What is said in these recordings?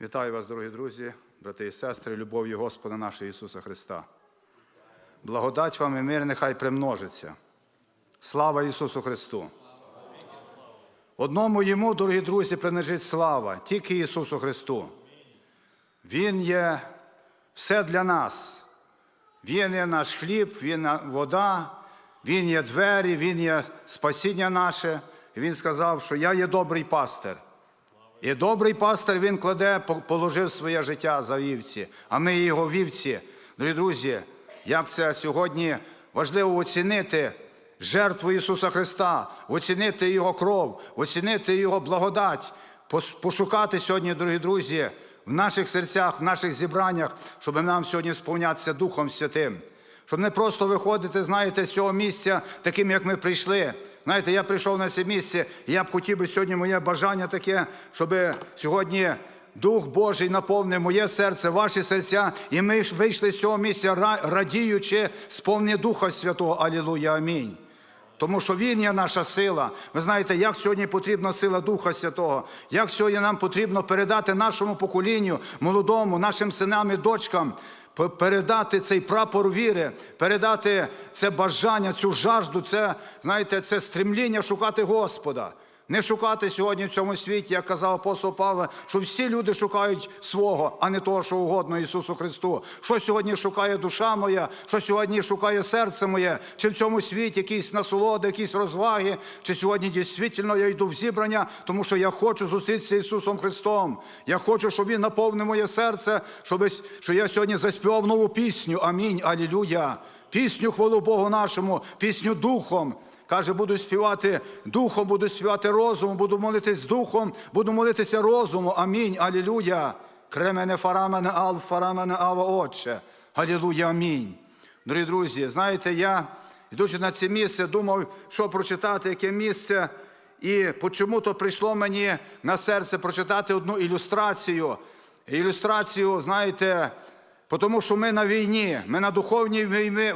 Вітаю вас, дорогі друзі, брати і сестри, любов'ю Господа нашого Ісуса Христа. Благодать вам і мир нехай примножиться. Слава Ісусу Христу! Одному йому, дорогі друзі, принадлежить слава, тільки Ісусу Христу. Він є все для нас. Він є наш хліб, Він є вода, Він є двері, Він є спасіння наше. І Він сказав, що я є добрий пастир. І добрий пастир він кладе, положив своє життя за вівці, а ми його вівці. Дорогі друзі, як це сьогодні важливо оцінити жертву Ісуса Христа, оцінити Його кров, оцінити Його благодать, пошукати сьогодні, дорогі друзі, в наших серцях, в наших зібраннях, щоб нам сьогодні сповнятися Духом Святим. Щоб не просто виходити, знаєте, з цього місця, таким, як ми прийшли. Знаєте, я прийшов на це місце, і я б хотів би сьогодні моє бажання таке, щоб сьогодні Дух Божий наповнив моє серце, ваші серця, і ми ж вийшли з цього місця, ра- радіючи, сповні Духа Святого. Алілуя, амінь. Тому що Він є наша сила. Ви знаєте, як сьогодні потрібна сила Духа Святого, як сьогодні нам потрібно передати нашому поколінню, молодому, нашим синам і дочкам, передати цей прапор віри, передати це бажання, цю жажду, це, знаєте, це стремління шукати Господа. Не шукати сьогодні в цьому світі, як казав апостол Павло, що всі люди шукають свого, а не того, що угодно Ісусу Христу. Що сьогодні шукає душа моя, що сьогодні шукає серце моє, чи в цьому світі якісь насолоди, якісь розваги, чи сьогодні дійсно я йду в зібрання, тому що я хочу зустрітися з Ісусом Христом. Я хочу, щоб Він наповнив моє серце, щоб що я сьогодні заспівав нову пісню. Амінь. Алілюя. Пісню хвалу Богу нашому, пісню духом. Каже, буду співати духом, буду співати розумом, буду молитись духом, буду молитися розумом. Амінь. Алілуя. Кремене фарамене ал, фарамене ава отче. Алілуя, амінь. Дорогі друзі, знаєте, я, йдучи на це місце, думав, що прочитати, яке місце. І чому-то прийшло мені на серце прочитати одну ілюстрацію. Ілюстрацію, знаєте, тому що ми на війні, ми на духовній війні,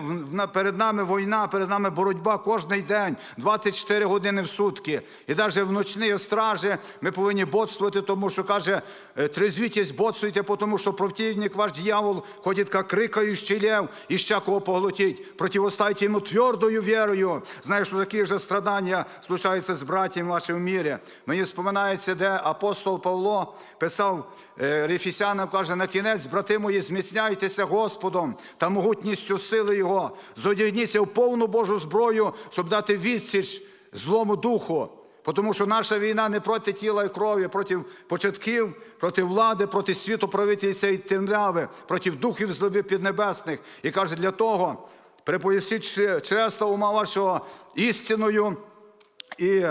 перед нами війна, перед нами боротьба кожен день, 24 години в сутки. І навіть в ночні стражі ми повинні бодствувати, тому що каже, «Е, трезвітесь, бодствуйте, тому що противник ваш дьявол ходить, як крикаючий лев, і ще кого поглотить. Противостайте йому твердою вірою. Знаєш, що такі же страдання случаються з братьями вашим в мірі. Мені споминається, де апостол Павло писав е, Рефісянам, каже, на кінець, брати мої, зміцняйтеся Господом та могутністю сили Його. Зодягніться в повну Божу зброю, щоб дати відсіч злому духу. Тому що наша війна не проти тіла і крові, проти початків, проти влади, проти світу правителів цієї темряви, проти духів злоби піднебесних. І каже, для того припоясіть чреста ума вашого істиною і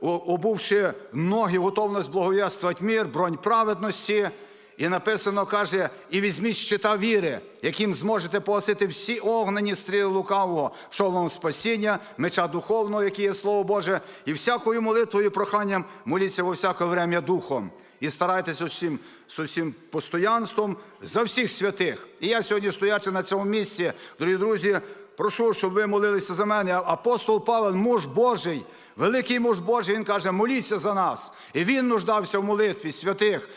обувши ноги, готовність благовєствувати мір, бронь праведності. І написано, каже, і візьміть щита віри, яким зможете погасити всі огнені стріли лукавого, шолом спасіння, меча духовного, який є Слово Боже, і всякою молитвою проханням моліться во всяке врем'я духом. І старайтеся усім, з усім постоянством за всіх святих. І я сьогодні, стоячи на цьому місці, дорогі друзі, прошу, щоб ви молилися за мене. Апостол Павел, муж Божий, великий муж Божий, він каже, моліться за нас. І він нуждався в молитві святих.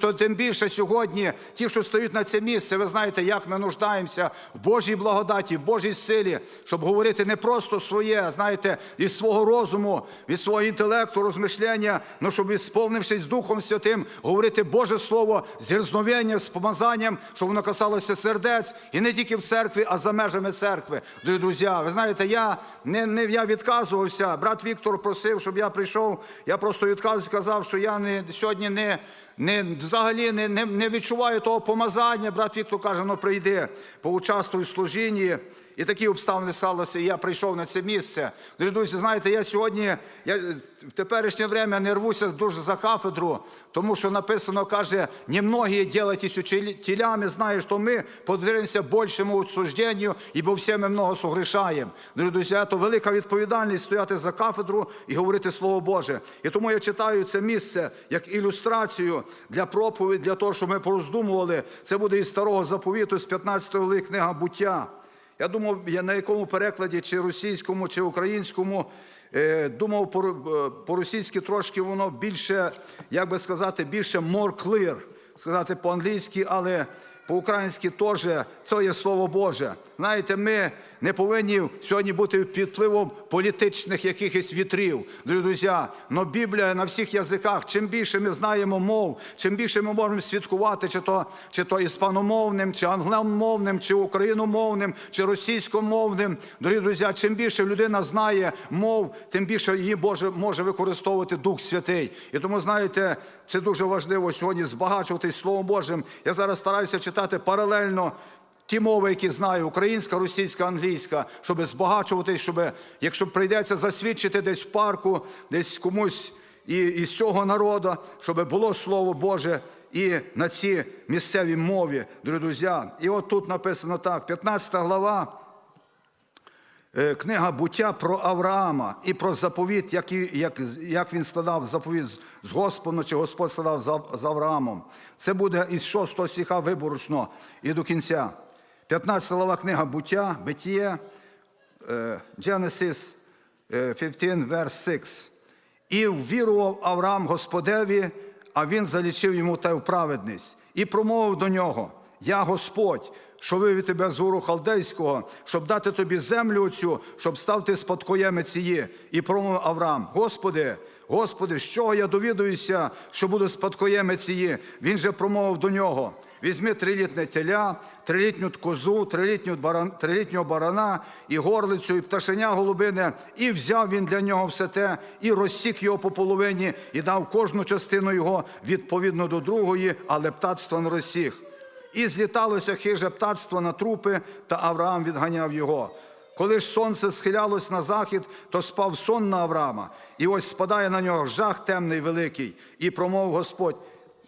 То тим більше сьогодні ті, що стоять на це місце, ви знаєте, як ми нуждаємося в Божій благодаті, в Божій силі, щоб говорити не просто своє, знаєте, із свого розуму, від свого інтелекту, розмишлення, але щоб сповнившись Духом Святим, говорити Боже Слово з дерзновенням, з помазанням, щоб воно касалося сердець, і не тільки в церкві, а за межами церкви. Друзі, ви знаєте, я не, не я відказувався. Брат Віктор просив, щоб я прийшов. Я просто відказ сказав, що я не сьогодні не. Не, взагалі не, не, не відчуваю того помазання. Брат Віктор каже, ну прийди, поучаствуй в служінні. І такі обставини сталися, і я прийшов на це місце. Друзі, знаєте, я сьогодні я в теперішнє время не рвуся дуже за кафедру, тому що написано, каже, немногие делайтесь учителями, знаєш, що ми подивимося більшому осужденню, ібо всі ми много согрішаємо. Дорогі друзі, це велика відповідальність стояти за кафедру і говорити Слово Боже. І тому я читаю це місце як ілюстрацію для проповіді, для того, щоб ми пороздумували. Це буде із старого заповіту, з 15 глави книга буття. Я думав, я на якому перекладі, чи російському, чи українському, е, думав е, по-російськи трошки воно більше, як би сказати, більше more clear. сказати по-англійськи, але по-українськи теж це є Слово Боже. Знаєте, ми не повинні сьогодні бути під впливом політичних якихось вітрів, друзі. Но Біблія на всіх язиках. Чим більше ми знаємо мов, чим більше ми можемо святкувати, чи то, чи то іспаномовним, чи англомовним, чи україномовним, чи російськомовним. Дорогі друзі, чим більше людина знає мов, тим більше її Боже може використовувати Дух Святий. І тому, знаєте, це дуже важливо сьогодні збагачуватись Словом Божим. Я зараз стараюся читати паралельно ті мови, які знаю, українська, російська, англійська, щоб збагачуватись, щоб, якщо прийдеться засвідчити десь в парку, десь комусь і, із цього народу, щоб було Слово Боже і на цій місцевій мові, друзі. І от тут написано так, 15 глава. Е, Книга буття про Авраама і про заповіт, як, як, як він складав заповіт з- Господом, чи Господь складав з Авраамом. Це буде із 6 стиха виборочно і до кінця. 15 глава книга буття, Битіє, е, Genesis е, 15, verse 6. І ввірував Авраам Господеві, а він залічив йому в праведність. І промовив до нього: Я Господь, що вивів тебе з уру халдейського, щоб дати тобі землю оцю, щоб став ти спадкоємець. І промовив Авраам: Господи, Господи, з чого я довідуюся, що буду спадкоємець її? Він же промовив до нього: Візьми трилітне теля, трилітню козу, трилітню баран, трилітнього барана і горлицю, і пташеня голубине, і взяв він для нього все те, і розсік його по половині, і дав кожну частину його відповідно до другої, але птацтва не розсіг. І зліталося хиже птацтво на трупи, та Авраам відганяв його. Коли ж сонце схилялось на захід, то спав сон на Авраама, і ось спадає на нього жах темний великий, і промовив Господь.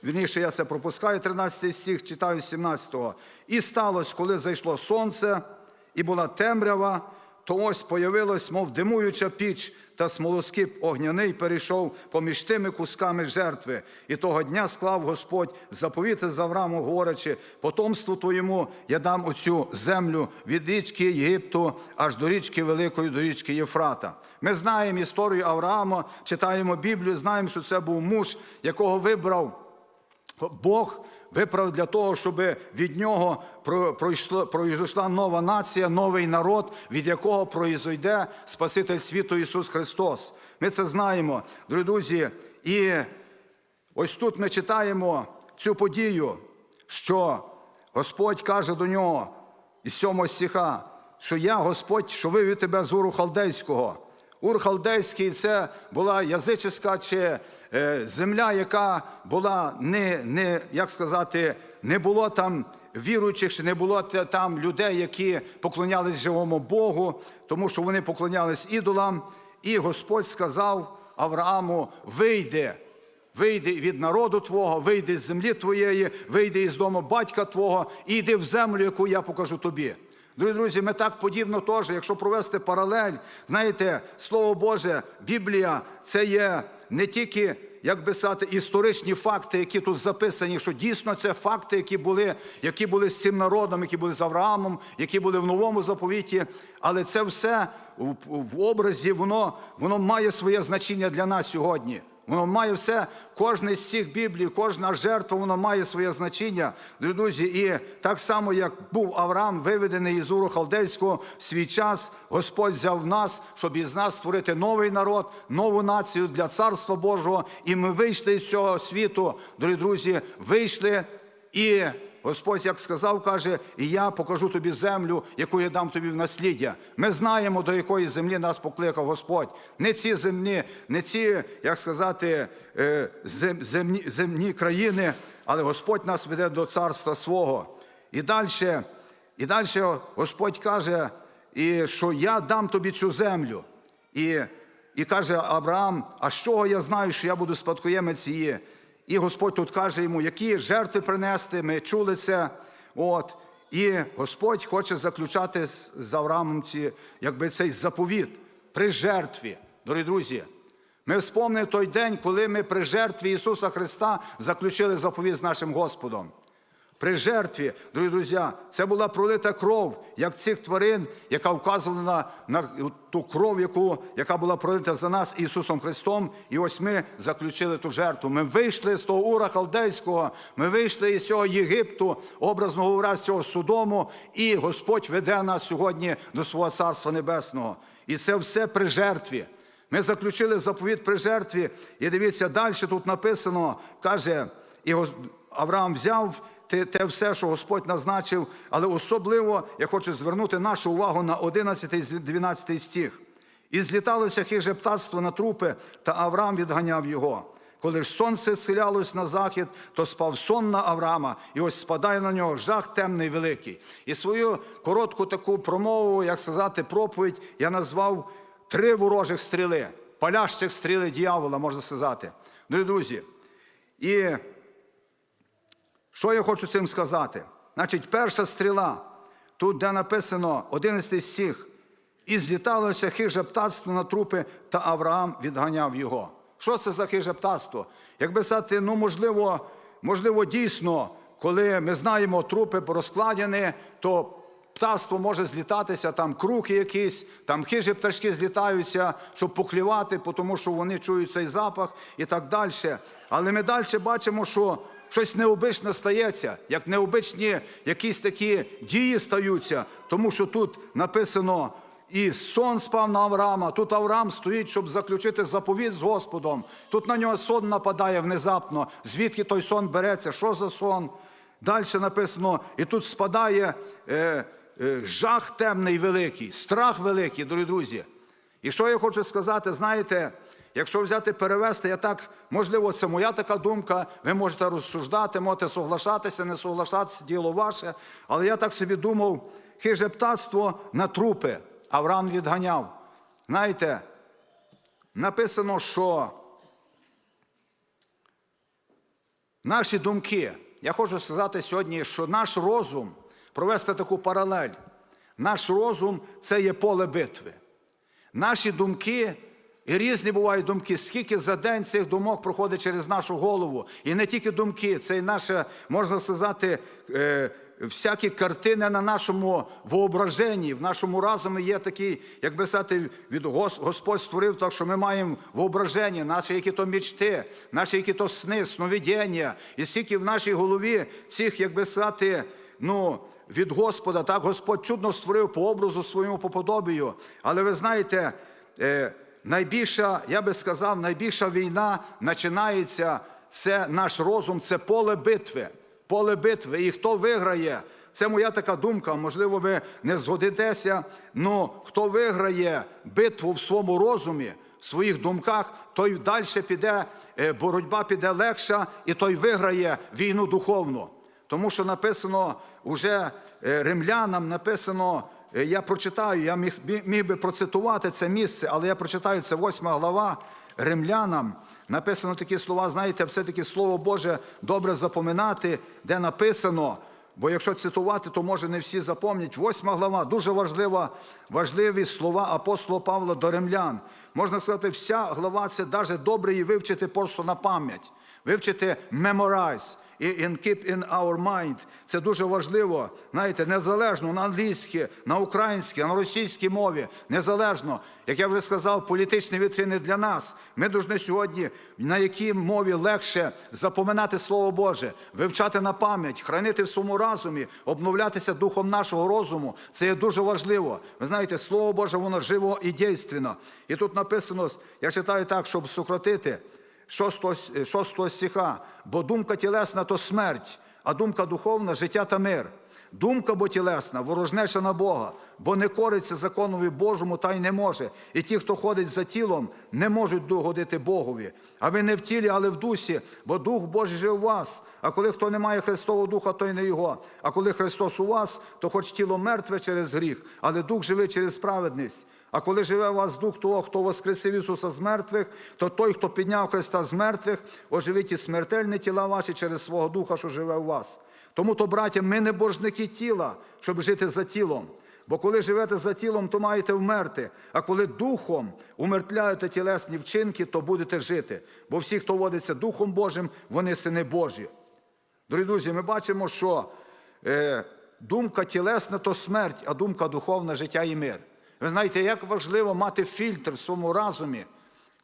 Вірніше, я це пропускаю, 13 стих, читаю 17-го. І сталося, коли зайшло сонце, і була темрява, то ось появилось, мов димуюча піч, та смолоскип огняний перейшов поміж тими кусками жертви. І того дня склав Господь заповіти з Аврааму, говорячи, потомству твоєму я дам оцю землю від річки Єгипту аж до річки Великої, до річки Єфрата. Ми знаємо історію Авраама, читаємо Біблію, знаємо, що це був муж, якого вибрав. Бог виправив для того, щоб від нього пройшла нова нація, новий народ, від якого произойде Спаситель світу Ісус Христос. Ми це знаємо, дорогі друзі. І ось тут ми читаємо цю подію, що Господь каже до нього із сьомого стиха, що я Господь, що вивів тебе з уру халдейського. Ур халдейський це була язичська чи е, земля, яка була не, не, як сказати, не було там віруючих, чи не було там людей, які поклонялись живому Богу, тому що вони поклонялись ідолам. І Господь сказав Аврааму: вийди, вийди від народу твого, вийди з землі твоєї, вийди із дому батька твого і йди в землю, яку я покажу тобі. Дорогі друзі, ми так подібно теж, якщо провести паралель, знаєте, Слово Боже, Біблія це є не тільки, як би сказати, історичні факти, які тут записані, що дійсно це факти, які були, які були з цим народом, які були з Авраамом, які були в новому заповіті, але це все в образі, воно, воно має своє значення для нас сьогодні. Воно має все, кожне з цих біблій, кожна жертва, воно має своє значення, друзі. І так само, як був Авраам виведений із Уру Халдейського в свій час, Господь взяв нас, щоб із нас створити новий народ, нову націю для Царства Божого. І ми вийшли з цього світу, дорогі друзі, вийшли і. Господь, як сказав, каже, і я покажу тобі землю, яку я дам тобі в насліддя. Ми знаємо, до якої землі нас покликав Господь. Не ці земні, не ці, як сказати, е, земні, земні країни, але Господь нас веде до царства свого. І далі, і далі Господь каже, і що я дам тобі цю землю. І, і каже Авраам: а з чого я знаю, що я буду спадкоємець її? І Господь тут каже йому, які жертви принести. Ми чули це. От. І Господь хоче заключати з Авраамом ці, якби цей заповіт при жертві. Дорогі друзі, ми вспомнили той день, коли ми при жертві Ісуса Христа заключили заповіт з нашим Господом. При жертві, дорогі друзі, це була пролита кров, як цих тварин, яка вказувала на, на ту кров, яку, яка була пролита за нас Ісусом Христом. І ось ми заключили ту жертву. Ми вийшли з того ура халдейського, ми вийшли із цього Єгипту, образно говоря, з цього Судому, і Господь веде нас сьогодні до свого Царства Небесного. І це все при жертві. Ми заключили заповіт при жертві, і дивіться, далі тут написано, каже, і Авраам взяв те, те все, що Господь назначив, але особливо я хочу звернути нашу увагу на 11 і 12 стих. І зліталося хиже птацтво на трупи, та Авраам відганяв його. Коли ж сонце схилялось на захід, то спав сон на Авраама, і ось спадає на нього жах темний великий. І свою коротку таку промову, як сказати, проповідь, я назвав три ворожих стріли, палящих стріли дьявола, можна сказати. Дорогі друзі, і що я хочу цим сказати? Значить, перша стріла, тут, де написано 11 стих, і зліталося хиже птацтво на трупи, та Авраам відганяв його. Що це за хиже птацтво? Якби сказати, ну можливо, можливо, дійсно, коли ми знаємо трупи розкладені, то птаство може злітатися, там круки якісь, там хижі пташки злітаються, щоб поклювати, тому що вони чують цей запах і так далі. Але ми далі бачимо, що щось необичне стається, як необичні якісь такі дії стаються, тому що тут написано. І сон спав на Авраама. Тут Авраам стоїть, щоб заключити заповіт з Господом. Тут на нього сон нападає внезапно. Звідки той сон береться? Що за сон? Далі написано, і тут спадає е, е, жах темний великий, страх великий, дорогі друзі. І що я хочу сказати, знаєте, якщо взяти перевести, я так, можливо, це моя така думка, ви можете розсуждати, можете соглашатися, не соглашатися, діло ваше. Але я так собі думав, хиже птацтво на трупи. Авраам відганяв. Знаєте, написано, що наші думки, я хочу сказати сьогодні, що наш розум, провести таку паралель, наш розум це є поле битви. Наші думки, і різні бувають думки, скільки за день цих думок проходить через нашу голову. І не тільки думки, це й наше, можна сказати, е, всякі картини на нашому воображенні, в нашому разумі є такий, як би сказати, від Гос- Господь створив так, що ми маємо воображення, наші які то мічти, наші які то сни, сновидіння. І скільки в нашій голові цих, як би сказати, ну, від Господа, так Господь чудно створив по образу своєму по подобію. Але ви знаєте, е, найбільша, я би сказав, найбільша війна починається, це наш розум, це поле битви. Поле битви. І хто виграє, це моя така думка, можливо, ви не згодитеся. але хто виграє битву в своєму розумі, в своїх думках, той далі піде, е, боротьба піде легша, і той виграє війну духовну. Тому що написано уже е, римлянам, написано, я прочитаю, я міг, міг- би процитувати це місце, але я прочитаю це восьма глава римлянам. Написано такі слова, знаєте, все-таки Слово Боже добре запоминати, де написано. Бо якщо цитувати, то може не всі запомнять. Восьма глава, дуже важлива, важливі слова апостола Павла до римлян. Можна сказати, вся глава це навіть добре її вивчити просто на пам'ять, вивчити memorize і and keep in our mind. Це дуже важливо. Знаєте, незалежно на англійській, на українській, на російській мові, незалежно. Як я вже сказав, політичні вітрини для нас. Ми повинні сьогодні на якій мові легше запоминати Слово Боже, вивчати на пам'ять, хранити в своєму разумі, обновлятися духом нашого розуму. Це є дуже важливо. Ви знаєте, Слово Боже, воно живо і дійственно. І тут написано, я читаю так, щоб сократити. 6, 6 стиха, бо думка тілесна то смерть, а думка духовна життя та мир. Думка бо тілесна, ворожнеча на Бога, бо не кориться законові Божому та й не може. І ті, хто ходить за тілом, не можуть догодити Богові. А ви не в тілі, але в дусі, бо Дух Божий живе в вас. А коли хто не має Христового Духа, то й не його. А коли Христос у вас, то хоч тіло мертве через гріх, але Дух живий через справедність. А коли живе у вас дух того, хто воскресив Ісуса з мертвих, то той, хто підняв Христа з мертвих, оживить і смертельні тіла ваші через свого Духа, що живе у вас. Тому то, браття, ми не боржники тіла, щоб жити за тілом. Бо коли живете за тілом, то маєте вмерти. А коли духом умертвляєте тілесні вчинки, то будете жити. Бо всі, хто водиться Духом Божим, вони сини Божі. Дорогі друзі, ми бачимо, що е, думка тілесна то смерть, а думка духовна життя і мир. Ви знаєте, як важливо мати фільтр в своєму разумі,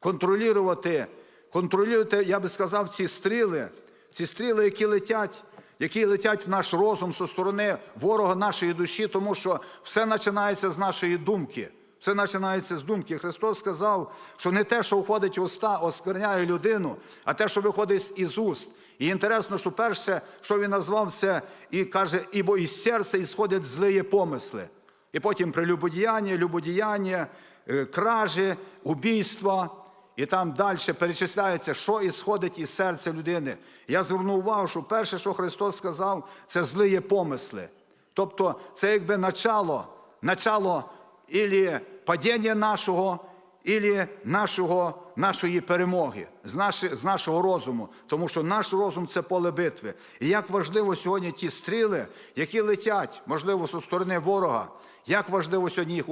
контролювати, контролювати, я би сказав, ці стріли, ці стріли, які летять, які летять в наш розум зі сторони ворога нашої душі, тому що все починається з нашої думки. Все починається з думки. Христос сказав, що не те, що входить в уста, оскверняє людину, а те, що виходить із уст. І інтересно, що перше, що він назвав це, і каже, ібо із серця ісходять злиє помисли. І потім прелюбодіяння, любодіяння, е, кражі, убійства. І там далі перечисляється, що ісходить із серця людини. Я звернув увагу, що перше, що Христос сказав, це злиє помисли. Тобто це якби начало, начало ілі падіння нашого, ілі нашого, нашої перемоги, з, наші, з нашого розуму. Тому що наш розум це поле битви. І як важливо сьогодні ті стріли, які летять, можливо, зі сторони ворога, як важливо сьогодні їх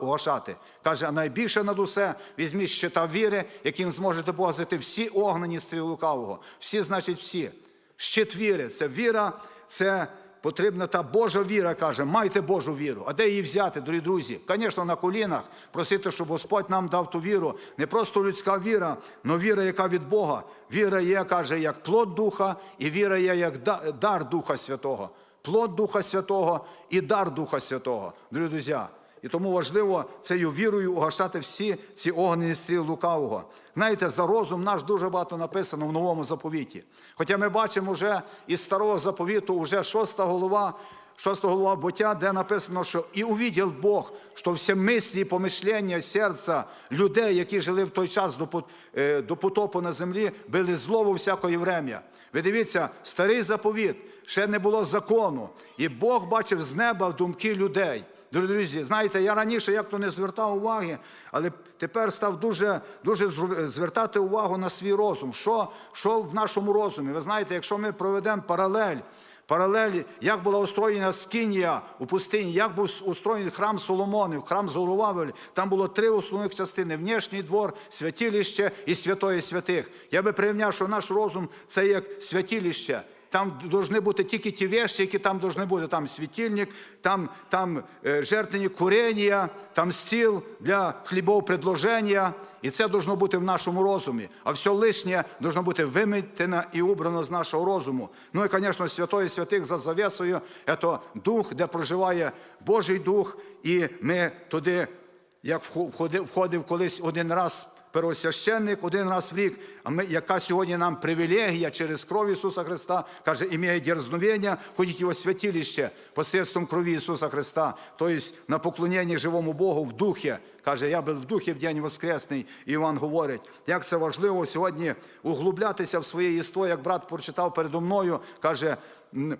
угашати. Каже, а найбільше над усе візьміть щита віри, яким зможете погасити всі огнені стріли лукавого. Всі, значить, всі. Щит віри це віра, це потрібна та Божа віра, каже, майте Божу віру. А де її взяти, дорогі друзі? Звісно, на колінах просити, щоб Господь нам дав ту віру. Не просто людська віра, але віра, яка від Бога. Віра є, каже, як плод Духа, і віра є як дар Духа Святого. Плод Духа Святого і дар Духа Святого, дорогі друзі. І тому важливо цією вірою угашати всі ці огнені стріли лукавого. Знаєте, за розум наш дуже багато написано в новому заповіті. Хоча ми бачимо вже із старого заповіту, вже шоста голова, шоста голова буття, де написано, що і увидів Бог, що всі мислі помишлення серця людей, які жили в той час до, е, потопу на землі, били зло у всякої врем'я. Ви дивіться, старий заповіт, ще не було закону, і Бог бачив з неба думки людей. Друзі, знаєте, я раніше як то не звертав уваги, але тепер став дуже, дуже звертати увагу на свій розум. Що, що в нашому розумі? Ви знаєте, якщо ми проведемо паралель, паралель, як була устроєна Скинія у пустині, як був устроєний храм Соломонів, храм Зорувавель, там було три основних частини: внешній двор, святилище і святої святих. Я би порівняв, що наш розум це як святилище. Там повинні бути тільки ті вещі, які там повинні бути. Там світильник, там, там е, жертвені курення, там стіл для хлібов предложення. І це повинно бути в нашому розумі. А все лишнє повинно бути вимітено і убрано з нашого розуму. Ну і, звісно, святої святих за завісою це дух, де проживає Божий дух, і ми туди, як входив колись один раз первосвященник один раз в рік, а ми, яка сьогодні нам привілегія через кров Ісуса Христа, каже, імеє дерзновення, ходіть його святилище посредством крові Ісуса Христа, тобто на поклоніння живому Богу в духі. Каже, я був в духі в день Воскресний, Іван говорить, як це важливо сьогодні углублятися в своє єство, як брат прочитав передо мною, каже, м,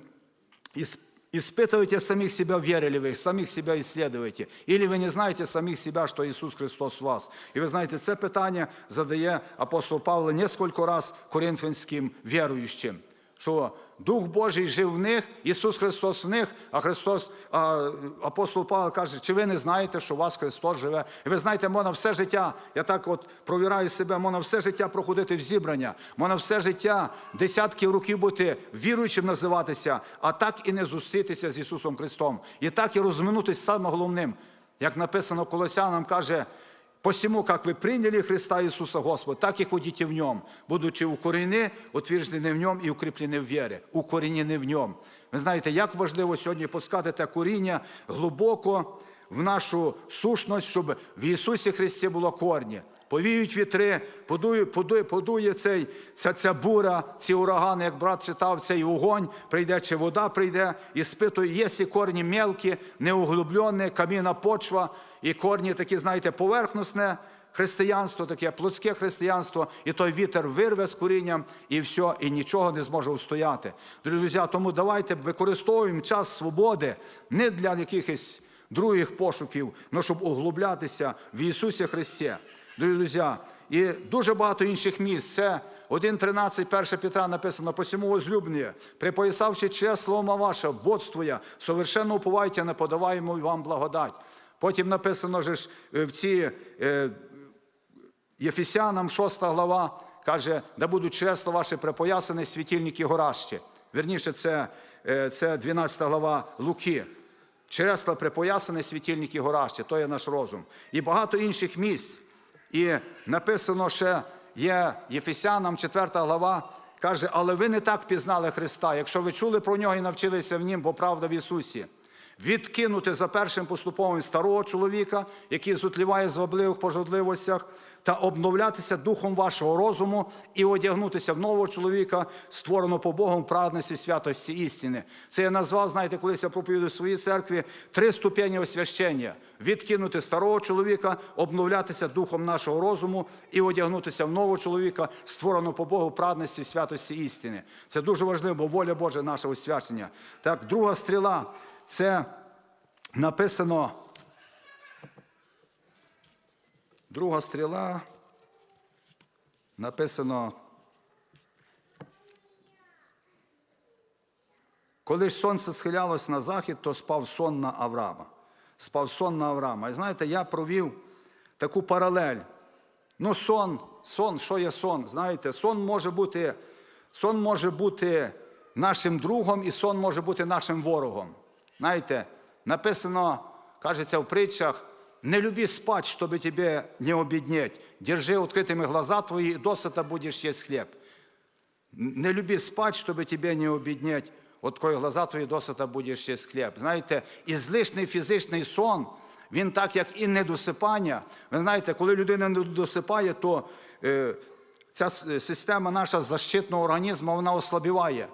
«Ис- Испытывайте самих себя, верили вы, самих себя исследуйте. Или вы не знаете самих себя, что Иисус Христос в вас. І ви знаєте, це питання задає апостол Павло несколько раз коринфянським віруючим, що Дух Божий жив в них, Ісус Христос в них, а Христос, а апостол Павло каже, чи ви не знаєте, що у вас Христос живе? І ви знаєте, можна все життя, я так от провіраю себе, можна все життя проходити в зібрання, можна все життя, десятки років бути віруючим називатися, а так і не зустрітися з Ісусом Христом. І так і розминутися саме головним. Як написано Колосянам, каже, Посему, как вы приняли Христа Иисуса Господа, так и ходите в Нем, будучи укорены, утверждені в Нем і укріплені в вірі, укорінені в Нем. Ви знаєте, як важливо сьогодні пускати те коріння глибоко в нашу сущність, щоб в Ісусі Христі було корні. Повіють вітри, подує, подує, подує цей, ця, ця бура, ці урагани, як брат читав, цей вогонь, прийде чи вода прийде, і спитує, є корні мелкі, неуглублені, камінна почва, і корні такі, знаєте, поверхностне християнство, таке плотське християнство, і той вітер вирве з корінням, і все, і нічого не зможе устояти. Друзі, тому давайте використовуємо час свободи не для якихось других пошуків, але щоб углублятися в Ісусі Христі. Друзі, і дуже багато інших місць. Це 1.13, 1 Петра написано, посему возлюблені, припоясавши честь слова ваше, бодствуя, совершенно уповайте на подаваємо вам благодать. Потім написано же ж е, в ці е, Єфесянам, 6 глава, каже, да будуть чресло ваше припоясані світильники горащі. верніше, це, е, це 12 глава Луки. Чересла припоясане, світильники горащі, то є наш розум. І багато інших місць. І написано ще є Єфесянам, 4 глава, каже, але ви не так пізнали Христа, якщо ви чули про нього і навчилися в нім, бо правда в Ісусі. Відкинути за першим поступовим старого чоловіка, який зутліває звабливих пожадливостях, та обновлятися духом вашого розуму і одягнутися в нового чоловіка, створеного по Богом в святості істини. Це я назвав, знаєте, колись я проповідую в своїй церкві три ступені освящення: відкинути старого чоловіка, обновлятися духом нашого розуму і одягнутися в нового чоловіка, створеного по Богу в святості істини. Це дуже важливо, бо воля Божа наше освячення. Так, друга стріла це написано. Друга стріла. Написано. Коли ж сонце схилялось на захід, то спав сон на Авраама. Спав сон на Авраама. І знаєте, я провів таку паралель. Ну, сон, сон, що є сон? Знаєте, сон може бути, сон може бути нашим другом, і сон може бути нашим ворогом. Знаєте, написано, кажеться в притчах, не люби спать, чтобы тебе не обеднеть. Держи открытыми глаза твои, и досыта будешь есть хлеб. Не люби спать, чтобы тебе не обіднять. Открой глаза твої, досыта будеш їсть хліб. Знаєте, і злишний фізичний сон, він так, як і недосипання. Ви знаєте, коли людина не досипає, то е, ця с- система наша защитного організму, вона ослабіває.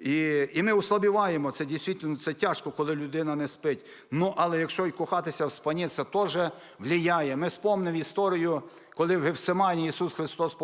І, і ми ослабіваємо. Це дійсно це тяжко, коли людина не спить. Ну, але якщо й кохатися в спані, це теж впливає. Ми спомнимо історію, коли в Гефсимані Ісус Христос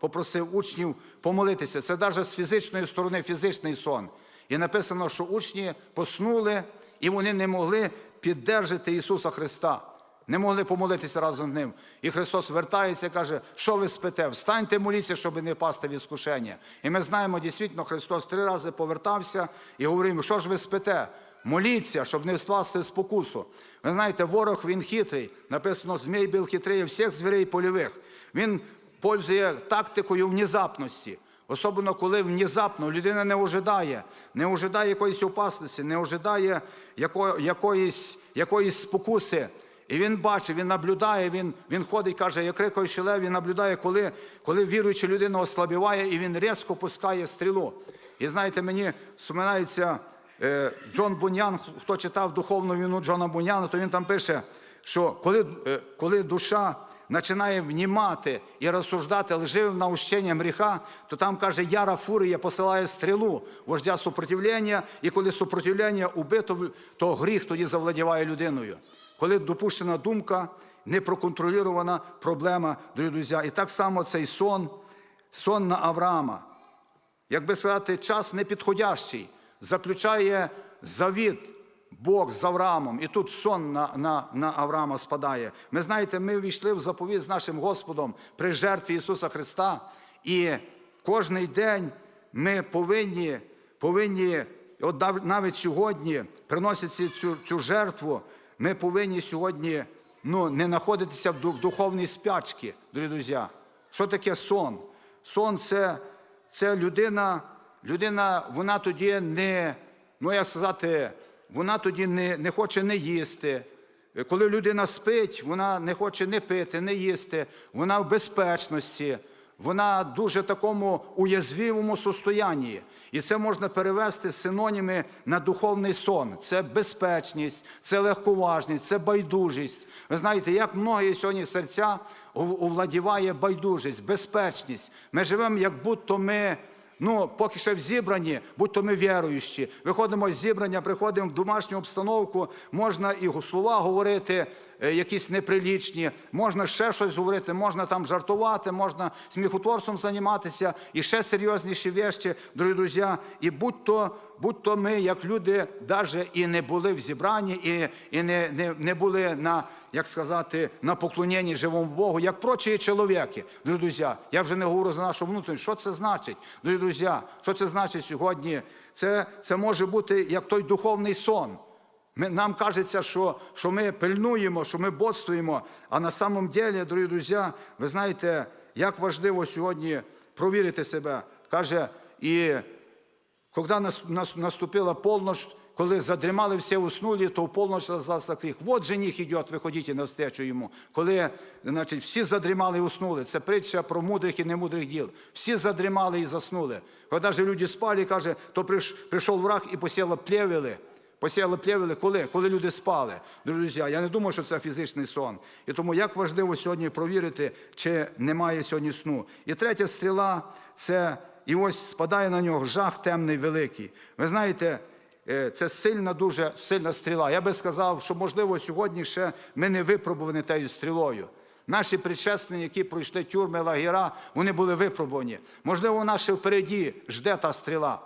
попросив учнів помолитися. Це навіть з фізичної сторони фізичний сон. І написано, що учні поснули, і вони не могли піддержати Ісуса Христа. Не могли помолитися разом з ним. І Христос вертається і каже, що ви спите? Встаньте, моліться, щоб не пасти в іскушення. І ми знаємо, дійсно, Христос три рази повертався і говорив, що ж ви спите? Моліться, щоб не впасти в спокусу. Ви знаєте, ворог він хитрий. Написано, змій був хитрий всіх звірей польових. Він пользує тактикою внезапності. Особливо, коли внезапно людина не ожидає, не ожидає якоїсь опасності, не ожидає якоїсь, якоїсь спокуси. І він бачить, він наблюдає, він, він ходить, каже, як рикою щелев, він наблюдає, коли, коли віруюча людина ослабіває, і він різко пускає стрілу. І знаєте, мені вспоминається е, Джон Буньян, хто читав духовну війну Джона Буньяна, то він там пише, що коли, е, коли душа починає внімати і розсуждати лживим наущенням гріха, то там каже, яра фурія посилає стрілу, вождя супротивлення, і коли супротивлення убито, то гріх тоді завладіває людиною. Коли допущена думка, непроконтрольована проблема, друзі. І так само цей сон, сон на Авраама. Як би сказати, час непідходящий, заключає завіт Бог з Авраамом. І тут сон на, на, на Авраама спадає. Ми знаєте, ми війшли в заповіт з нашим Господом при жертві Ісуса Христа. І кожний день ми повинні, повинні от навіть сьогодні, приносячи цю, цю жертву, ми повинні сьогодні ну, не знаходитися в духовній спячці, друзі. Що таке сон? Сон це, це людина, людина, вона тоді не, ну як сказати, вона тоді не, не хоче не їсти. Коли людина спить, вона не хоче не пити, не їсти, вона в безпечності, вона дуже такому уязвимому состоянні. І це можна перевести з синоніми на духовний сон. Це безпечність, це легковажність, це байдужість. Ви знаєте, як многі сьогодні серця овладіває байдужість, безпечність. Ми живемо, як будто ми. Ну, поки ще в зібранні, будь-то ми віруючі. Виходимо з зібрання, приходимо в домашню обстановку, можна і слова говорити, якісь неприлічні, можна ще щось говорити, можна там жартувати, можна сміхотворством займатися, і ще серйозніші вещі, дорогі друзі. І будь-то, будь-то ми, як люди, навіть і не були в зібранні, і, і не, не, не були на, як сказати, на поклоненні живому Богу, як прочі чоловіки, дорогі друзі. Я вже не говорю за нашу внутрішню. Що це значить, дорогі друзі? Що це значить сьогодні? Це, це може бути як той духовний сон. Ми, нам кажеться, що, що ми пильнуємо, що ми бодствуємо, а на самом деле, дорогі друзі, ви знаєте, як важливо сьогодні провірити себе. Каже, і нас- наступила полночь, коли задрімали всі уснули, то в полночь раздался крик. Вот жених идет, виходіть навстречу йому. Коли значить, всі задрімали і уснули. Це притча про мудрих і немудрих діл. Всі задрімали і заснули. Коли ж люди спали, каже, то прийшов враг і посіяли плевели. Посіяли плевели, коли? Коли люди спали. Друзі, я не думаю, що це фізичний сон. І тому як важливо сьогодні провірити, чи немає сьогодні сну. І третя стріла це і ось спадає на нього жах темний великий. Ви знаєте, е, це сильна, дуже сильна стріла. Я би сказав, що можливо сьогодні ще ми не випробувані тією стрілою. Наші предшественники, які пройшли тюрми, лагера, вони були випробувані. Можливо, ще впереді жде та стріла.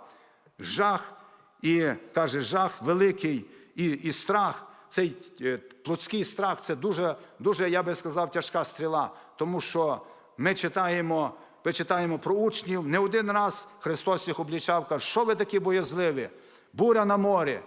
Жах і каже, жах великий і, і страх. Цей е, плотський страх це дуже, дуже, я би сказав, тяжка стріла, тому що ми читаємо, ми читаємо про учнів. Не один раз Христос їх облічав, каже, що ви такі боязливі? Буря на морі.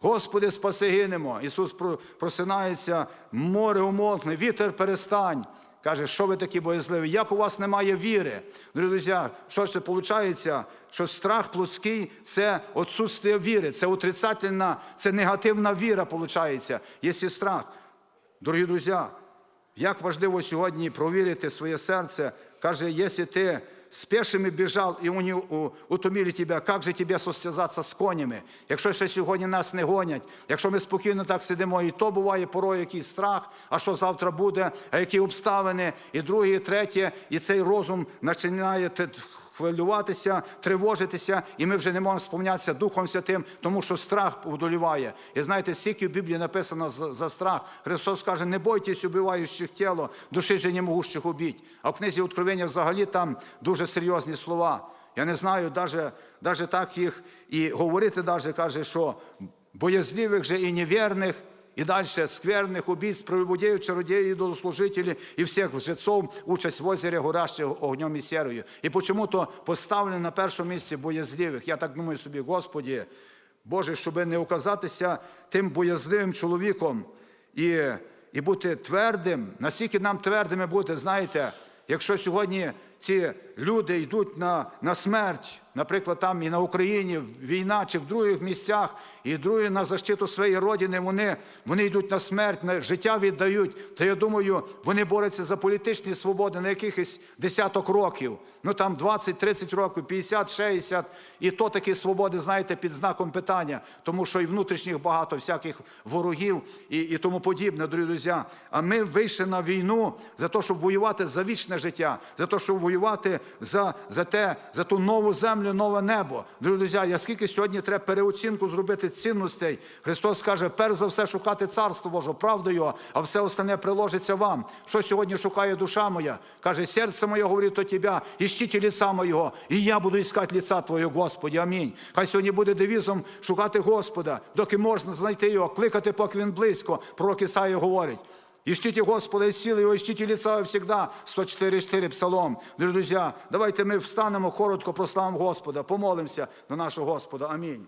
Господи, спаси гинемо. Ісус про- просинається, море умолкне, вітер перестань. Каже, що ви такі боязливі? Як у вас немає віри? Дорогі друзі, що ж це виходить? Що страх плотський це відсутствие віри, це отрицательна, це негативна віра, виходить, якщо страх. Дорогі друзі, як важливо сьогодні провірити своє серце, каже, якщо ти з пешими біжав і вони утомили тебе, як же тебе состязатися з конями? Якщо ще сьогодні нас не гонять, якщо ми спокійно так сидимо, і то буває порой якийсь страх, а що завтра буде, а які обставини, і друге, і третє, і цей розум починає хвилюватися, тривожитися, і ми вже не можемо сповнятися Духом Святим, тому що страх удоліває. І знаєте, скільки в Біблії написано за, страх. Христос каже, не бойтесь убиваючих тіло, душі же не могущих убіть. А в книзі Откровення взагалі там дуже серйозні слова. Я не знаю, даже, даже так їх і говорити, даже каже, що боязливих же і невірних, и дальше скверных убийц, прелюбодеев, чародеев, идолослужителей и всех лжецов участь в озере, горящего огнем и серою. І почему-то поставлено на першому місці боязливих. Я так думаю собі, Господі, Боже, щоб не оказатися тим боязливим чоловіком і, і бути твердим, наскільки нам твердими бути, знаєте, якщо сьогодні ці люди йдуть на, на смерть, наприклад, там і на Україні війна чи в других місцях, і другі на защиту своєї родини, вони, вони йдуть на смерть, на життя віддають. То я думаю, вони борються за політичні свободи на якихось десяток років. Ну там 20-30 років, 50, 60. І то такі свободи, знаєте, під знаком питання, тому що і внутрішніх багато всяких ворогів і, і тому подібне, дорогі друзі. А ми вийшли на війну за те, щоб воювати за вічне життя, за те, щоб воювати за, за те, за ту нову землю, нове небо. Дорогі друзі, я скільки сьогодні треба переоцінку зробити цінностей. Христос каже, перш за все шукати царство Боже, правду Його, а все остальне приложиться вам. Що сьогодні шукає душа моя? Каже, серце моє говорить до тебе, іщіть лица моєго, і я буду іскати лица Твого, Господі. Амінь. Хай сьогодні буде девізом шукати Господа, доки можна знайти його, кликати, поки він близько. Пророк Ісаїя говорить. Ищите Господа из силы Его, ищите лица Его всегда. 104,4 Псалом. Друзі, давайте ми встанемо, коротко прославимо Господа, помолимося до нашого Господа. Амінь.